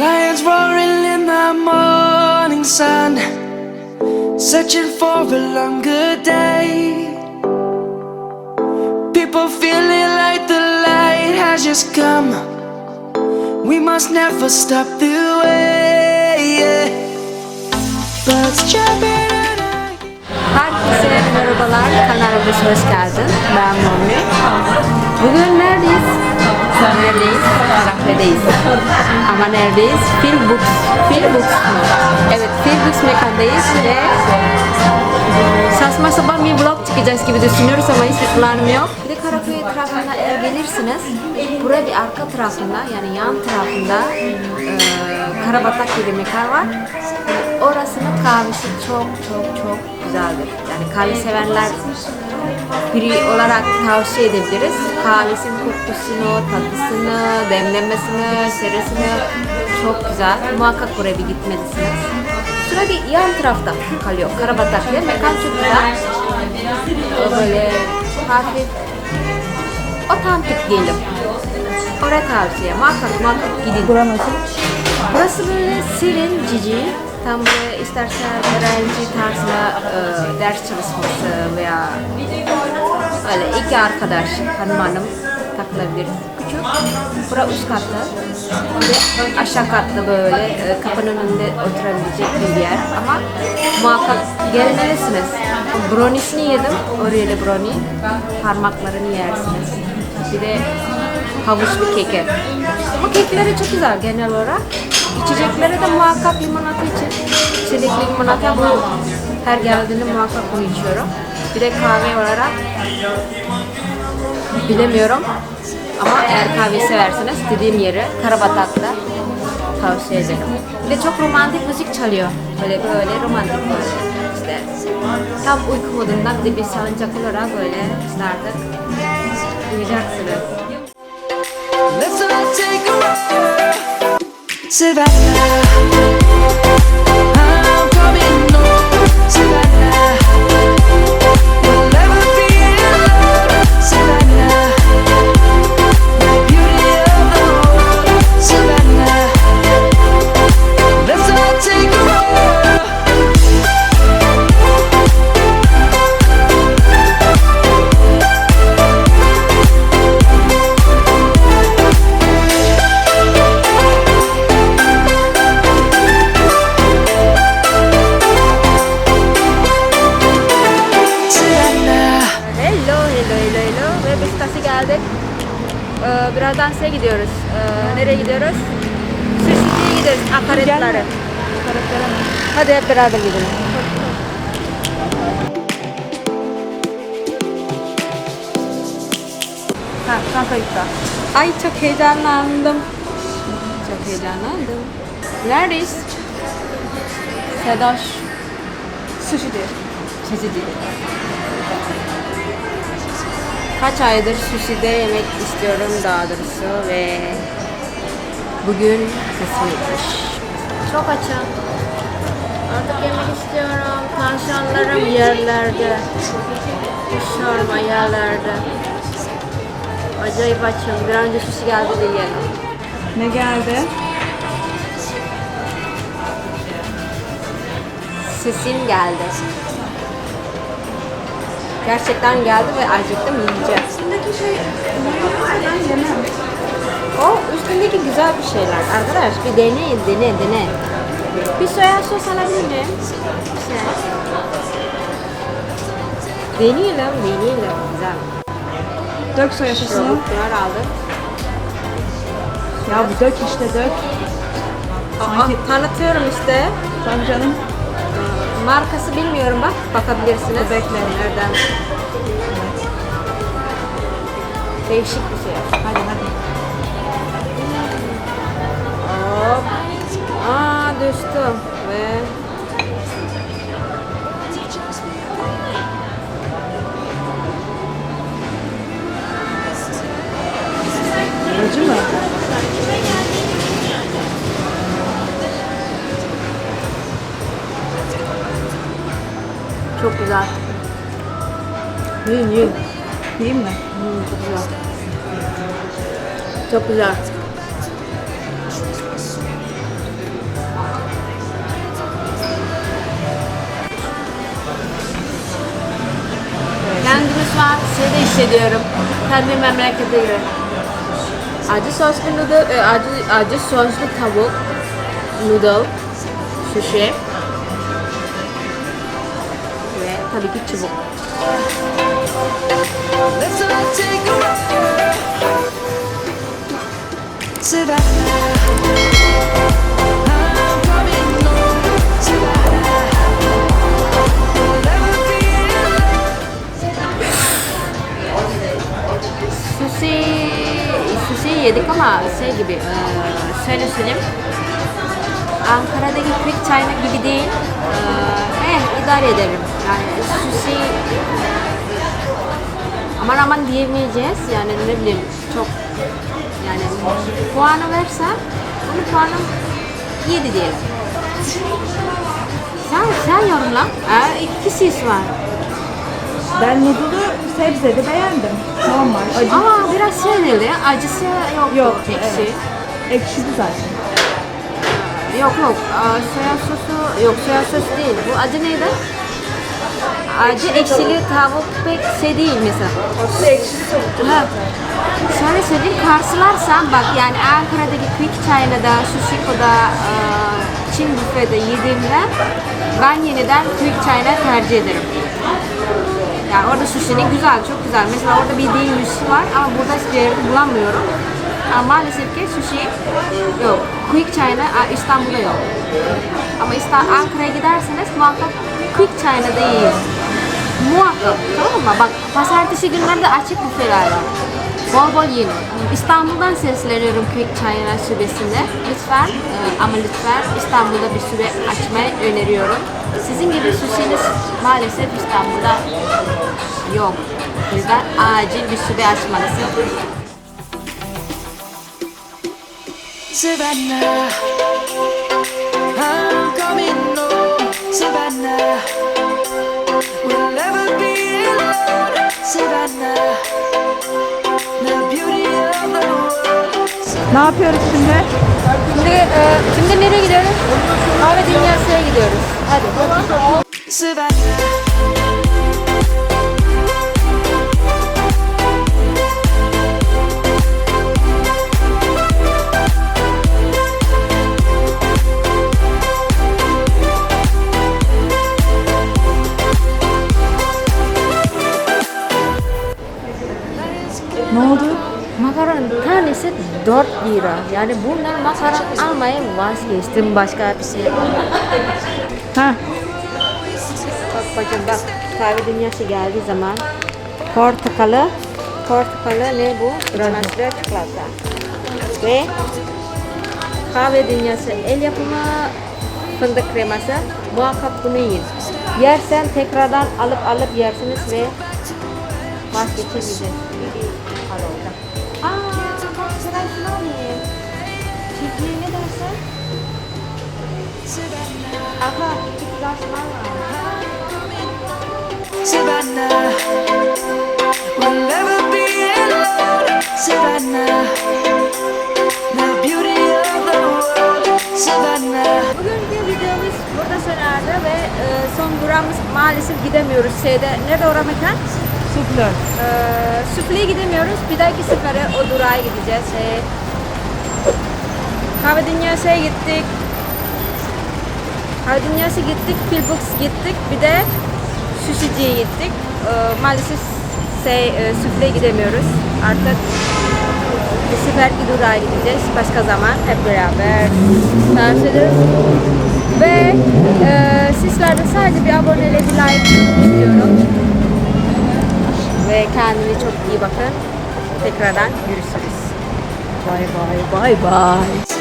roaring in the morning sun, searching for a longer day. People feeling like the light has just come. We must never stop the way. Yeah. Birds chirping Herkese merhabalar. Kanalımıza hoş geldin. Ben Mummi. Bugün neredeyiz? Neredeyiz? Kafedeyiz. Ama neredeyiz? Phil Books. Phil Books mu? Evet, Phil Books mekandayız ve saçma sapan bir vlog çıkacağız gibi düşünüyoruz ama hiçbir planım yok. Bir de Karaköy etrafına eğer gelirsiniz, buraya bir arka tarafında yani yan tarafında e, Karabatak diye bir mekan var. Orasının kahvesi çok çok çok güzeldir. Yani kahve sevenler biri olarak tavsiye edebiliriz. Kahvesinin kokusunu, tadısını, demlenmesini, seresini çok güzel. Muhakkak buraya bir gitmelisiniz. Şurada bir yan tarafta kalıyor. Karabatak diye mekan çok güzel. Böyle hafif otantik diyelim. Oraya tavsiye. Muhakkak muhakkak gidin. Burası böyle serin, cici. Tam böyle istersen öğrenci tarzında e, ders çalışması veya öyle iki arkadaş, hanım takılabilir. Küçük. Bura üst. Bir de aşağı katta böyle e, kapının önünde oturabilecek bir yer. Ama muhakkak gelmelisiniz. Browniesini yedim. Oraya brownie. Parmaklarını yersiniz. Bir de havuç bir keki. Ama kekleri çok güzel genel olarak. İçeceklere de muhakkak limonata için. Çelikli limonata bu her geldiğinde muhakkak bunu içiyorum. Bir de kahve olarak bilemiyorum. Ama eğer kahve severseniz dediğim yeri Karabatak'ta tavsiye ederim. Bir de çok romantik müzik çalıyor. Böyle böyle romantik böyle işte tam uyku modunda bir de bir salıncak olarak böyle işte artık uyuyacaksınız. Let's take a ride. Savannah. Size gidiyoruz. Ee, nereye gidiyoruz? Sürsiki'ye gidiyoruz. Akaretleri. Hadi hep beraber gidelim. Ha, çanta yükle. Ay çok heyecanlandım. Çok heyecanlandım. Neredeyiz? Sedoş. Sushi diye. Çeşidi. Kaç aydır sushi'de yemek istiyorum daha doğrusu ve bugün kısmetmiş. Çok açım. Artık yemek istiyorum. Tavşanlarım yerlerde. Şarma yerlerde. Acayip açım. Bir an önce sushi geldi de yiyelim. Ne geldi? Sesim geldi. Gerçekten geldi ve acıktım yiyeceğim. Üstündeki şey ben yemem. O üstündeki güzel bir şeyler. Arkadaş bir deneyin, dene, dene. Bir soya sos alabilir miyim? Şey. Deneyelim, deneyelim. Güzel. Dök soya sosunu. Çabuklar aldım. Ya bu dök işte dök. Aa, tanıtıyorum işte. Tabii canım. Markası bilmiyorum bak. Bakabilirsiniz. Bekle. Nereden? Değişik bir şey. Hadi hadi. Hop. Aa düştüm ve Yiyin yiyin. Yiyeyim mi? Hmm, çok güzel. Çok güzel. Kendimi şu an şeyde hissediyorum. Kendi memlekete gibi. Acı soslu noodle, e, acı, acı soslu tavuk, noodle, sushi ve tabii ki çubuk. Sushi, sushi yedik ama şey gibi, e, şöyle söyleyeyim. Ankara'daki Quick China gibi değil. E, eh idare ederim. Yani sushi aman aman diyemeyeceğiz. Yani ne bileyim çok yani puanı versem onun puanım 7 diyelim. Sen, sen yorumla. Ee, iki sis var. Ben noodle'u sebzeli beğendim. Normal. Acı. Ama biraz şey dedi, acısı yok. Yok, Ekşi. evet. Ekşidi zaten. Yok yok, Aa, soya sosu, yok soya sosu değil. Bu acı neydi? Acı ekşili tavuk pek şey değil mesela. Aslında ekşidi tavuk. Ha. Şöyle söyleyeyim, karşılarsam bak yani Ankara'daki Quick China'da, Sushiko'da, e, Çin büfede yediğimde ben yeniden Quick China tercih ederim. Yani orada sushi'nin güzel, çok güzel. Mesela orada bir değil sushi var ama burada hiçbir yerde bulamıyorum. Ama maalesef ki sushi yok. Quick China İstanbul'da yok. Ama İstanbul, Ankara'ya giderseniz muhakkak Quick China'da yiyin. Muhakkak tamam mı? Bak pazartesi günleri de açık büfeler var. Bol bol yiyin. İstanbul'dan sesleniyorum Quick China şubesinde. Lütfen e, ama lütfen İstanbul'da bir şube açmayı öneriyorum. Sizin gibi sushi'niz maalesef İstanbul'da yok. O acil bir şube açmalısınız. Savannah. Ne yapıyoruz şimdi? Şimdi, e, şimdi nereye gidiyoruz? Kahve dünyasına gidiyoruz. Hadi. Lira. Yani bundan makaron almayı vazgeçtim başka bir şey. Ha, Bak bacım bak kahve dünyası geldiği zaman portakalı portakalı ne bu? İçmezde çikolata. Ve kahve dünyası el yapımı fındık kreması muhakkak bunu yiyin. Yersen tekrardan alıp alıp yersiniz ve vazgeçemeyeceksiniz. Aa, Aha, çiftlik var. Savannah. We'll never be alone. Savannah. The beauty of the world. Savannah. Bugünkü videomuz burada sona erdi ve e, son durağımız maalesef gidemiyoruz şeyde. Nerede o mekan? suflör. E, Süfle'ye gidemiyoruz. Bir dahaki sefere o durağa gideceğiz. E, kahve dünyası'ya gittik. Kahve dünyası gittik. Philbox gittik. Bir de Sushici'ye gittik. E, maalesef şey, e, Süfle'ye gidemiyoruz. Artık bir seferki durağa gideceğiz. Başka zaman hep beraber tarif ederiz. Ve e, sizlerden sadece bir abone bir like istiyorum. Ve kendine çok iyi bakın. Tekrardan görüşürüz. Bye bye bye bye.